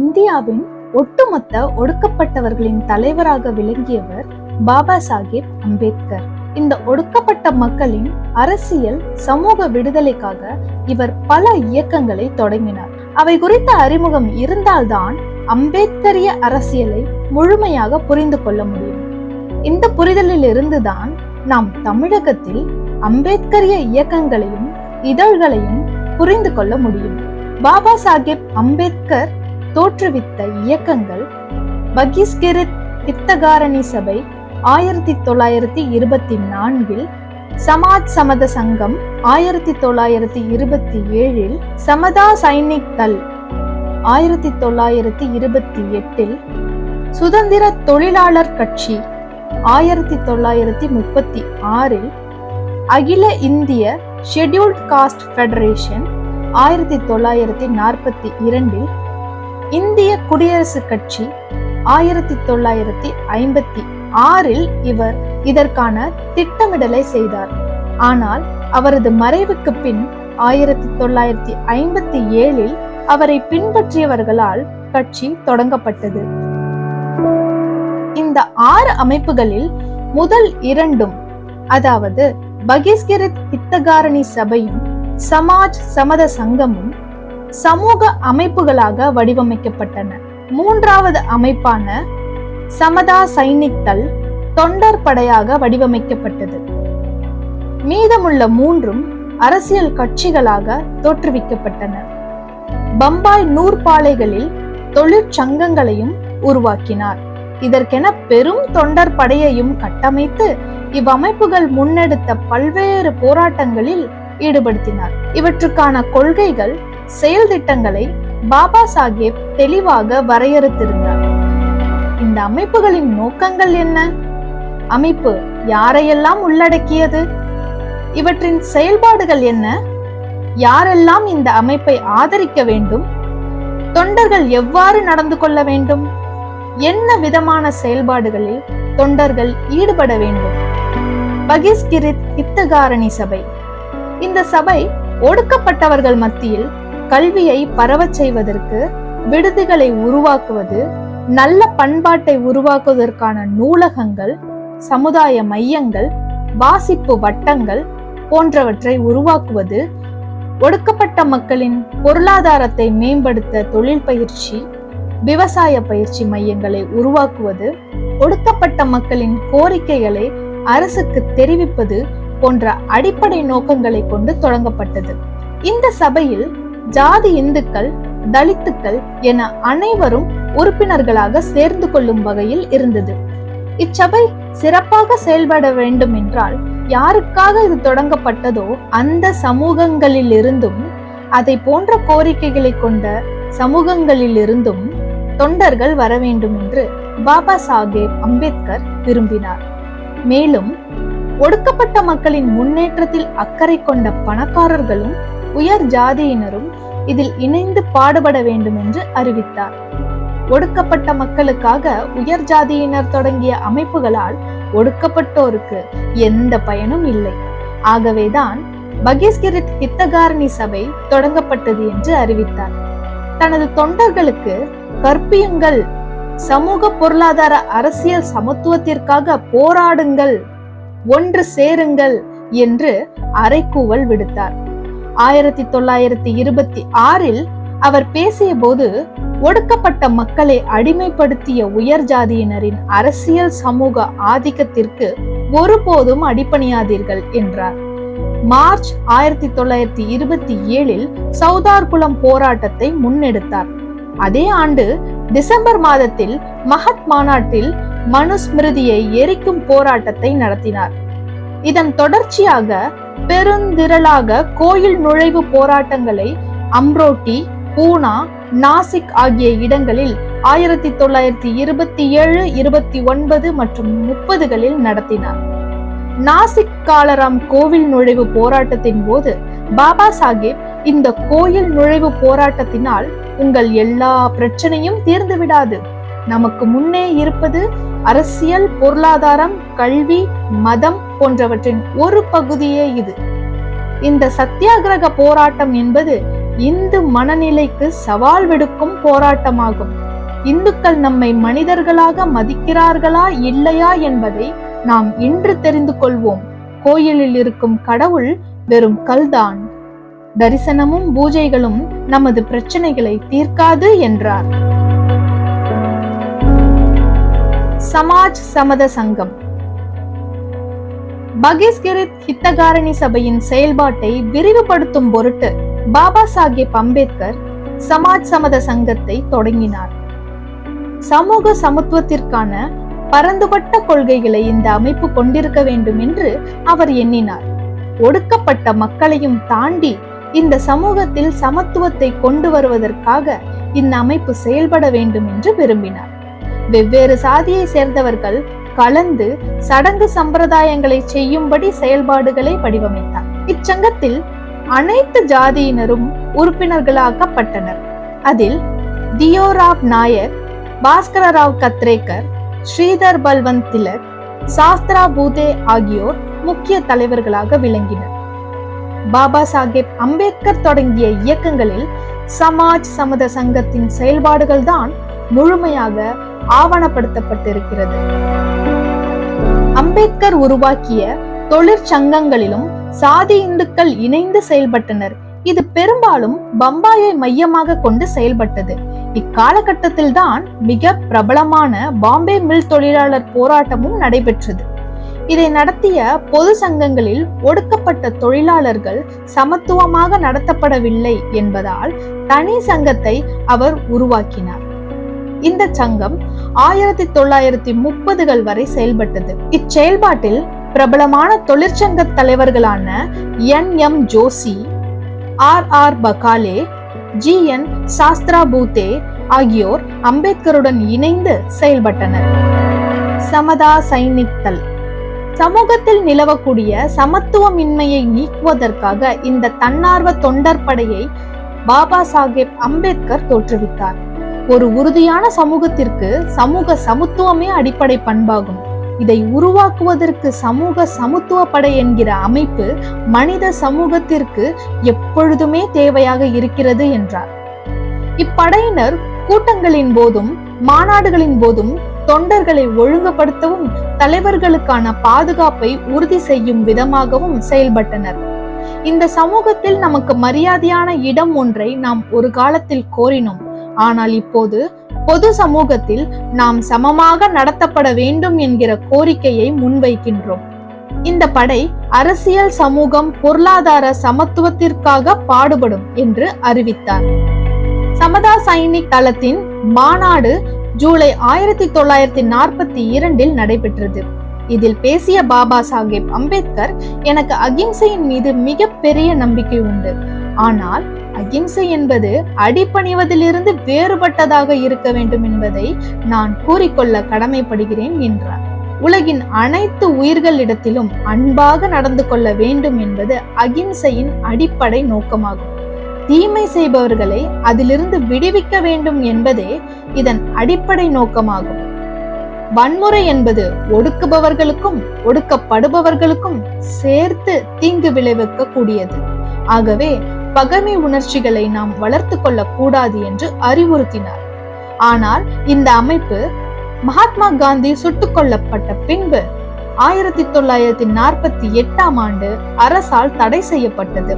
இந்தியாவின் ஒட்டுமொத்த ஒடுக்கப்பட்டவர்களின் தலைவராக விளங்கியவர் பாபா சாஹேப் அம்பேத்கர். இந்த ஒடுக்கப்பட்ட மக்களின் அரசியல் சமூக விடுதலைக்காக இவர் பல இயக்கங்களை தொடங்கினார். அவை குறித்த அறிமுகம் இருந்தால்தான் அம்பேத்கரிய அரசியலை முழுமையாக புரிந்து கொள்ள முடியும். இந்த புரிதலில் இருந்துதான் நாம் தமிழகத்தில் அம்பேத்கரிய இயக்கங்களையும் இதழ்களையும் புரிந்து கொள்ள முடியும். பாபா சாஹேப் அம்பேத்கர் தோற்றுவித்த இயக்கங்கள் பகிஸ்கிரித் தித்தகாரணி சபை ஆயிரத்தி தொள்ளாயிரத்தி இருபத்தி நான்கில் சமாஜ் சமத சங்கம் ஆயிரத்தி தொள்ளாயிரத்தி இருபத்தி ஏழில் சமதா சைனிக் தல் ஆயிரத்தி தொள்ளாயிரத்தி இருபத்தி எட்டில் சுதந்திர தொழிலாளர் கட்சி ஆயிரத்தி தொள்ளாயிரத்தி முப்பத்தி ஆறில் அகில இந்திய ஷெட்யூல்ட் காஸ்ட் ஃபெடரேஷன் ஆயிரத்தி தொள்ளாயிரத்தி நாற்பத்தி இரண்டில் இந்திய குடியரசுக் கட்சி ஆயிரத்தி தொள்ளாயிரத்தி ஐம்பத்தி ஆறில் இவர் இதற்கான திட்டமிடலை செய்தார். ஆனால் அவரது மறைவுக்கு பின் ஆயிரத்தி தொள்ளாயிரத்தி ஐம்பத்தி ஏழில் அவரை பின்பற்றியவர்களால் கட்சி தொடங்கப்பட்டது. இந்த ஆறு அமைப்புகளில் முதல் இரண்டும் அதாவது பகிஸ்கிரித் ஹித்தகாரணி சபையும் சமாஜ் சமத சங்கமும் சமூக அமைப்புகளாக வடிவமைக்கப்பட்டன. மூன்றாவது அமைப்பான சமதா சைனிக் தொண்டர் படையாக வடிவமைக்கப்பட்டது. மீதமுள்ள மூன்றும் அரசியல் கட்சிகளாக தோற்றுவிக்கப்பட்டன. பம்பாய் நூற்பாலைகளில் தொழிற்சங்கங்களையும் உருவாக்கினார். இதற்கென பெரும் தொண்டர் படையையும் கட்டமைத்து இவ்வமைப்புகள் முன்னெடுத்த பல்வேறு போராட்டங்களில் ஈடுபடுத்தினார். இவற்றுக்கான கொள்கைகள் செயல் திட்டங்களை பாபா சாஹேப் தெளிவாக வரையறுத்திருந்தார். இந்த அமைப்புகளின் நோக்கங்கள் என்ன? அமைப்பு யாரையெல்லாம் உள்ளடக்கியது? இவற்றின் செயல்பாடுகள் என்ன? யாரெல்லாம் இந்த அமைப்பை ஆதரிக்க வேண்டும்? தொண்டர்கள் எவ்வாறு நடந்து கொள்ள வேண்டும்? என்ன விதமான செயல்பாடுகளில் தொண்டர்கள் ஈடுபட வேண்டும்? பகிஸ்கிரித் இத்தகாரணி சபை. இந்த சபை ஒடுக்கப்பட்டவர்கள் மத்தியில் கல்வியை பரவச் செய்வதற்கு விடுதிகளை உருவாக்குவது நல்ல பண்பாட்டை உருவாக்குவதற்கான நூலகங்கள் சமுதாய மையங்கள் வாசிப்பு வட்டங்கள் போன்றவற்றை உருவாக்குவது ஒடுக்கப்பட்ட மக்களின் பொருளாதாரத்தை மேம்படுத்த தொழில் பயிற்சி விவசாய பயிற்சி மையங்களை உருவாக்குவது ஒடுக்கப்பட்ட மக்களின் கோரிக்கைகளை அரசுக்கு தெரிவிப்பது போன்ற அடிப்படை நோக்கங்களை கொண்டு தொடங்கப்பட்டது. இந்த சபையில் ஜாதி இந்துக்கள் தலித்துக்கள் என அனைவரும் உறுப்பினர்களாக சேர்ந்து கொள்ளும் வகையில் இருந்தது. இச்சபை சிறப்பாக செயல்பட வேண்டும் என்றால் யாருக்காக இது தொடங்கப்பட்டதோ அந்த சமூகங்களில் இருந்தும் அதை போன்ற கோரிக்கைகளை கொண்ட சமூகங்களில் இருந்தும் தொண்டர்கள் வர வேண்டும் என்று பாபா சாஹேப் அம்பேத்கர் விரும்பினார். மேலும் ஒடுக்கப்பட்ட மக்களின் முன்னேற்றத்தில் அக்கறை கொண்ட பணக்காரர்களும் உயர் ஜாதியினரும் இதில் இணைந்து பாடுபட வேண்டும் என்று அறிவித்தார். ஒடுக்கப்பட்ட மக்களுக்காக உயர் ஜாதியினர் தொடங்கிய அமைப்புகளால் ஒடுக்கப்பட்டோருக்கு எந்த பயனும் இல்லை. ஆகவேதான் பகிஸ்கிரித் ஹித்தகாரணி சபை தொடங்கப்பட்டது என்று அறிவித்தார். தனது தொண்டர்களுக்கு கற்பியுங்கள் சமூக பொருளாதார அரசியல் சமத்துவத்திற்காக போராடுங்கள் ஒன்று சேருங்கள் என்று அறைக்கூவல் விடுத்தார். ஆயிரத்தி தொள்ளாயிரத்தி இருபத்தி ஆறில் அவர் பேசிய போது ஒடுக்கப்பட்ட மக்களை அடிமைப்படுத்திய உயர் ஜாதியினரின் அரசியல் சமூக ஆதிக்கத்திற்கு ஒருபோதும் அடிப்பணியாதீர்கள் என்றார். மார்ச் ஆயிரத்தி தொள்ளாயிரத்தி இருபத்தி ஏழில் சவுதார்குளம் போராட்டத்தை முன்னெடுத்தார். அதே ஆண்டு டிசம்பர் மாதத்தில் மகத் மாநாட்டில் மனுஸ்மிருதியை எரிக்கும் போராட்டத்தை நடத்தினார். இதன் தொடர்ச்சியாக பெருந்திரளாக கோயில் நுழைவு போராட்டங்களை அம்ரோட்டி பூனா நாசிக் ஆகிய இடங்களில் ஆயிரத்தி தொள்ளாயிரத்தி இருபத்தி ஏழு இருபத்தி ஒன்பது மற்றும் முப்பதுகளில் நடத்தினார். நாசிக் காலராம் கோவில் நுழைவு போராட்டத்தின் போது பாபா சாஹேப் இந்த கோயில் நுழைவு போராட்டத்தினால் உங்கள் எல்லா பிரச்சனையும் தீர்ந்து விடாது. நமக்கு முன்னே இருப்பது அரசியல் பொருளாதாரம் கல்வி மதம் போன்றவற்றின் ஒரு பகுதியே இது. இந்த சத்தியாகிரக போராட்டம் என்பது இந்து மனநிலைக்கு சவால் விடுக்கும் போராட்டமாகும். இந்துக்கள் நம்மை மனிதர்களாக மதிக்கிறார்களா இல்லையா என்பதை நாம் இன்று தெரிந்து கொள்வோம். கோயிலில் இருக்கும் கடவுள் வெறும் கல்தான். தரிசனமும் பூஜைகளும் நமது பிரச்சனைகளை தீர்க்காது என்றார். சமாஜ் சமத சங்கம். பகிஸ்கிரித் ஹித்தகாரணி சபையின் செயல்பாட்டை விரிவுபடுத்தும் பொருட்டு பாபா சாஹேப் அம்பேத்கர் சமாஜ் சமத சங்கத்தை தொடங்கினார். சமூக சமத்துவத்திற்கான பரந்துபட்ட கொள்கைகளை இந்த அமைப்பு கொண்டிருக்க வேண்டும் என்று அவர் எண்ணினார். ஒடுக்கப்பட்ட மக்களையும் தாண்டி இந்த சமூகத்தில் சமத்துவத்தை கொண்டு வருவதற்காக இந்த அமைப்பு செயல்பட வேண்டும் என்று விரும்பினார். வெவ்வேறு சாதியை சேர்ந்தவர்கள் கலந்து சடங்கு சம்பிரதாயங்களை செய்யும்படி செயல்பாடுகளை வடிவமைத்தார். இச்சங்கத்தில் அனைத்து ஜாதியினரும் உறுப்பினர்களாக்கப்பட்டனர். அதில் தியோராவ் பாஸ்கர பாஸ்கரராவ் கத்ரேக்கர் ஸ்ரீதர் பல்வந்த் திலக் சாஸ்திரா பூதே ஆகியோர் முக்கிய தலைவர்களாக விளங்கினர். பாபா சாஹேப் அம்பேத்கர் தொடங்கிய இயக்கங்களில் சமாஜ் சமத சங்கத்தின் செயல்பாடுகள் தான் முழுமையாக ஆவணப்படுத்தப்பட்டிருக்கிறது. அம்பேத்கர் உருவாக்கிய தொழிற்சங்கங்களிலும் சாதி இந்துக்கள் இணைந்து செயல்பட்டனர். இது பெரும்பாலும் பம்பாயை மையமாக கொண்டு செயல்பட்டது. இக்காலகட்டத்தில் தான் மிக பிரபலமான பாம்பே மில் தொழிலாளர் போராட்டமும் நடைபெற்றது. இதை நடத்திய பொது சங்கங்களில் ஒடுக்கப்பட்ட தொழிலாளர்கள் சமத்துவமாக நடத்தப்படவில்லை என்பதால் தனி சங்கத்தை அவர் உருவாக்கினார். இந்த சங்கம் ஆயிரத்தி தொள்ளாயிரத்தி முப்பதுகள் வரை செயல்பட்டது. இச்செயல்பாட்டில் பிரபலமான தொழிற்சங்க தலைவர்களான N. M. Joshi R. R. Bakhale G. N. Sahasrabuddhe ஆகியோர் அம்பேத்கருடன் இணைந்து செயல்பட்டனர். சமதா சைனித்தல். சமூகத்தில் நிலவக்கூடிய சமத்துவமின்மையை நீக்குவதற்காக இந்த தன்னார்வ தொண்டர் படையை பாபா சாஹேப் அம்பேத்கர் தோற்றுவித்தார். ஒரு உறுதியான சமூகத்திற்கு சமூக சமத்துவமே அடிப்படை பண்பாகும். இதை உருவாக்குவதற்கு சமூக சமத்துவ படை என்கிற அமைப்பு மனித சமூகத்திற்கு எப்பொழுதுமே தேவையாக இருக்கிறது என்றார். இப்படையினர் கூட்டங்களின் போதும் மாநாடுகளின் போதும் தொண்டர்களை ஒழுங்குபடுத்தவும் தலைவர்களுக்கான பாதுகாப்பை உறுதி செய்யும் விதமாகவும் செயல்பட்டனர். இந்த சமூகத்தில் நமக்கு மரியாதையான இடம் ஒன்றை நாம் ஒரு காலத்தில் கோரினோம். ஆனால் இப்போது பொது சமூகத்தில் நாம் சமமாக நடத்தப்பட வேண்டும் என்கிற கோரிக்கையை முன்வைக்கின்றோம். இந்த படை அரசியல் சமூகம் பொருளாதார சமத்துவத்திற்காக பாடுபடும் என்று அறிவித்தார். சமதா சைனிக் தளத்தின் மாநாடு ஜூலை ஆயிரத்தி தொள்ளாயிரத்தி நாற்பத்தி இரண்டில் நடைபெற்றது. இதில் பேசிய பாபா சாஹேப் அம்பேத்கர் எனக்கு அகிம்சையின் மீது மிக பெரிய நம்பிக்கை உண்டு. ஆனால் அகிம்சை என்பது அடிப்பணிவதிலிருந்து வேறுபட்டதாக இருக்க வேண்டும் என்பதை நான் கூறிக்கொள்ள கடமைப்படுகிறேன் என்றார். உலகின் அனைத்து உயிர்களிடத்திலும் அன்பாக நடந்து கொள்ள வேண்டும் என்பது அகிம்சையின் அடிப்படை நோக்கமாகும். தீமை செய்பவர்களை அதிலிருந்து விடுவிக்க வேண்டும் என்பதே இதன் அடிப்படை நோக்கமாகும். வன்முறை என்பது ஒடுக்குபவர்களுக்கும் ஒடுக்கப்படுபவர்களுக்கும் சேர்த்து தீங்கு விளைவிக்க கூடியது ஆகவே பகைமை உணர்ச்சிகளை நாம் வளர்த்து கொள்ளக்கூடாது என்று அறிவுறுத்தினார். ஆனால் இந்த அமைப்பு மகாத்மா காந்தி சுட்டுக் கொல்லப்பட்ட பின்பு ஆயிரத்தி தொள்ளாயிரத்தி நாற்பத்தி எட்டாம் ஆண்டு அரசால் தடை செய்யப்பட்டது.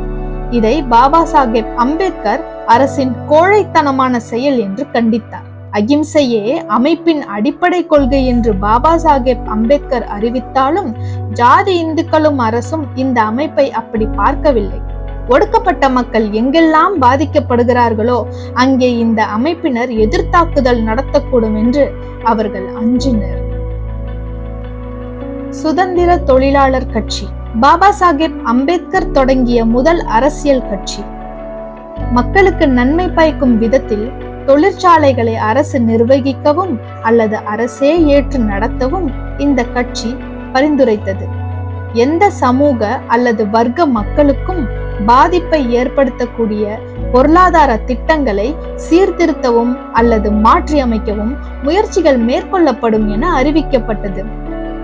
இதை பாபா சாஹேப் அம்பேத்கர் அரசின் கோழைத்தனமான செயல் என்று கண்டித்தார். அகிம்சையே அமைப்பின் அடிப்படை கொள்கை என்று பாபா சாஹேப் அம்பேத்கர் அறிவித்தாலும் ஜாதி இந்துக்களும் அரசும் இந்த அமைப்பை அப்படி பார்க்கவில்லை. ஒடுக்கப்பட்ட மக்கள் எங்கெல்லாம் பாதிக்கப்படுகிறார்களோ அங்கே இந்த அமைப்பினர் எதிர்த்தாக்குதல் நடத்தக்கூடும் என்று அவர்கள் அஞ்சினர். சுதந்திர தொழிலாளர் கட்சி. பாபா சாஹேப் அம்பேத்கர் தொடங்கிய முதல் அரசியல் கட்சி. மக்களுக்கு நன்மை பயக்கும் விதத்தில் தொழிற்சாலைகளை அரசு நிர்வகிக்கவும் அல்லது அரசே ஏற்று நடத்தவும் இந்த கட்சி பரிந்துரைத்தது. எந்த சமூக அல்லது வர்க்க மக்களுக்கும் பாதிப்பை ஏற்படுத்தக்கூடிய பொருளாதார திட்டங்களை சீர்திருத்தவும் அல்லது மாற்றியமைக்கவும் முயற்சிகள் மேற்கொள்ளப்படும் என அறிவிக்கப்பட்டது.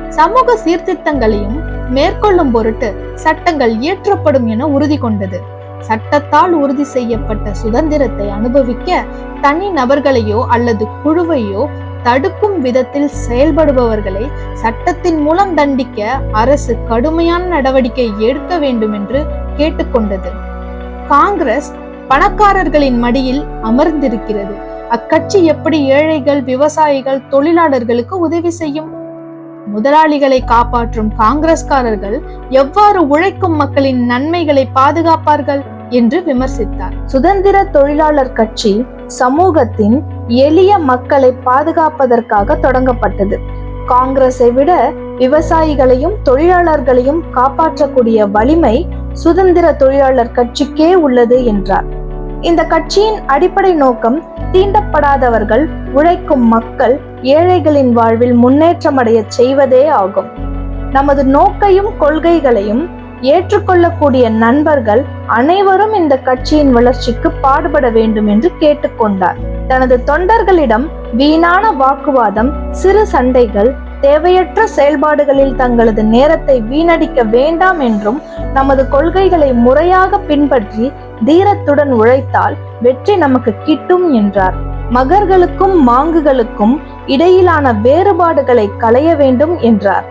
சமூக சீர்திருத்தங்களையும் மேற்கொள்ளும் பொருட்டு சட்டங்கள் இயற்றப்படும் என உறுதி கொண்டது. சட்டத்தால் உறுதி செய்யப்பட்ட சுதந்திரத்தை அனுபவிக்க தனி நபர்களையோ அல்லது குழுவையோ தடுக்கும் விதத்தில் செயல்படுபவர்களை சட்டத்தின் மூலம் தண்டிக்க அரசு கடுமையான நடவடிக்கை எடுக்க வேண்டும் என்று கேட்டுக்கொண்டது. காங்கிரஸ் பணக்காரர்களின் மடியில் அமர்ந்திருக்கிறது. அக்கட்சி எப்படி ஏழைகள் விவசாயிகள் தொழிலாளர்களுக்கு உதவி செய்யும்? முதலாளிகளை காப்பாற்றும் காங்கிரஸ்காரர்கள் எவ்வாறு உழைக்கும் மக்களின் நன்மைகளை பாதுகாப்பார்கள் என்று விமர்சித்தார். சுதந்திர தொழிலாளர் கட்சி சமூகத்தின் எளிய மக்களை பாதுகாப்பதற்காக தொடங்கப்பட்டது. காங்கிரஸை விட விவசாயிகளையும் தொழிலாளர்களையும் காப்பாற்றக்கூடிய வலிமை சுதந்திர தொழிலாளர் கட்சிக்கே உள்ளது என்றார். இந்த கட்சியின் அடிப்படை நோக்கம் தீண்டப்படாதவர்கள் உழைக்கும் மக்கள் ஏழைகளின் வாழ்வில் முன்னேற்றமடைய செய்வதே ஆகும். நமது நோக்கையும் கொள்கைகளையும் ஏற்றுக்கொள்ளக்கூடிய நண்பர்கள் அனைவரும் இந்த கட்சியின் வளர்ச்சிக்கு பாடுபட வேண்டும் என்று கேட்டுக்கொண்டார். தனது தொண்டர்களிடம் வீணான வாக்குவாதம் சிறு சண்டைகள் தேவையற்ற செயல்பாடுகளில் தங்களது நேரத்தை வீணடிக்க வேண்டாம் என்றும் நமது கொள்கைகளை முறையாக பின்பற்றி தீரத்துடன் உழைத்தால் வெற்றி நமக்கு கிட்டும் என்றார். மகர்களுக்கும் மாங்குகளுக்கும் இடையிலான வேறுபாடுகளை களைய வேண்டும் என்றார்.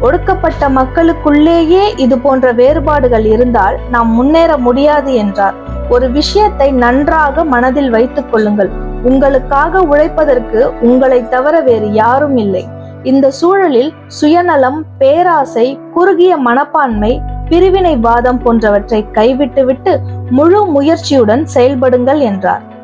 ஒடுக்கப்பட்ட மக்களுக்குள்ளேயே இது போன்ற வேறுபாடுகள் இருந்தால் நாம் முன்னேற முடியாது என்றார். ஒரு விஷயத்தை நன்றாக மனதில் வைத்துக் கொள்ளுங்கள். உங்களுக்காக உழைப்பதற்கு உங்களை தவிர வேறு யாரும் இல்லை. இந்த சூழலில் சுயநலம் பேராசை குறுகிய மனப்பான்மை பிரிவினைவாதம் போன்றவற்றை கைவிட்டுவிட்டு முழு முயற்சியுடன் செயல்படுங்கள் என்றார்.